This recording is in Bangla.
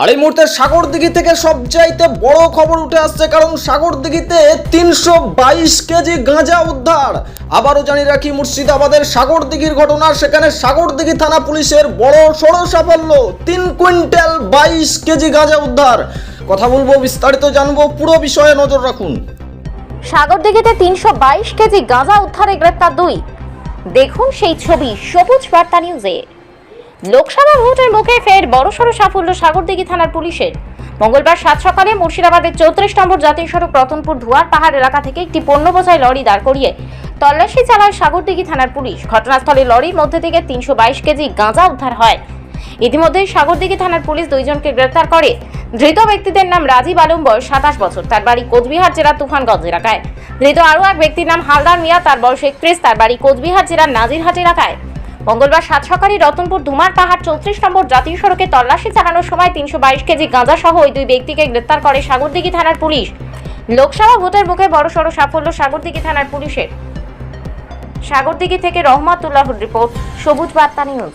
আর এই মুহূর্তে সাগরদিঘি থেকে সবচাইতে বড় খবর উঠে আসছে, কারণ সাগরদিঘিতে তিনশো বাইশ কেজি গাঁজা উদ্ধার। আবারও জানিয়ে রাখি, মুর্শিদাবাদের সাগরদিঘির ঘটনা, সেখানে সাগরদিঘি থানা পুলিশের বড় সড়ো সাফল্য, তিন কুইন্টাল বাইশ কেজি গাঁজা উদ্ধার। কথা বলব, বিস্তারিত জানব, পুরো বিষয়ে নজর রাখুন। সাগরদিঘিতে তিনশো বাইশ কেজি গাঁজা উদ্ধারে গ্রেপ্তার দুই। দেখুন সেই ছবি, সবুজ বার্তা নিউজে। লোকসভা ভোটের মুখে ফের বড়সড় সাফল্য সাগরদিঘি থানার পুলিশের। মঙ্গলবার সাত সকালে মুর্শিদাবাদের চৌত্রিশ নম্বর জাতীয় সড়ক রতনপুর ধুয়ার পাহাড় এলাকা থেকে একটি পণ্য বোঝাই লরি দাঁড় করিয়ে তল্লাশি চালায় সাগরদিঘি থানার পুলিশ। ঘটনাস্থলে লরির মধ্যে থেকে তিনশো বাইশ কেজি গাঁজা উদ্ধার হয়। ইতিমধ্যে সাগরদিঘি থানার পুলিশ দুইজনকে গ্রেপ্তার করে। ধৃত ব্যক্তিদের নাম রাজীব আলম, বয়স সাতাশ বছর। তার বাড়ি কোচবিহার জেলার তুফানগঞ্জ এলাকায়। ধৃত আরও এক ব্যক্তির নাম হালদার মিয়া, তার বয়স একত্রিশ। তার বাড়ি কোচবিহার জেলার নাজিরহাট এলাকায়। মঙ্গলবার সাত সকালে রতনপুর ধুমার পাহাড় চৌত্রিশ নম্বর জাতীয় সড়কে তল্লাশি চালানোর সময় তিনশো বাইশ কেজি গাঁজা সহ ওই দুই ব্যক্তিকে গ্রেপ্তার করে সাগরদিঘি থানার পুলিশ। লোকসভা ভোটের মুখে বড়সড় সাফল্য সাগরদিঘি থানার পুলিশের। সাগরদিঘি থেকে রহমাতুল্লাহর রিপোর্ট, সবুজ বার্তা নিউজ।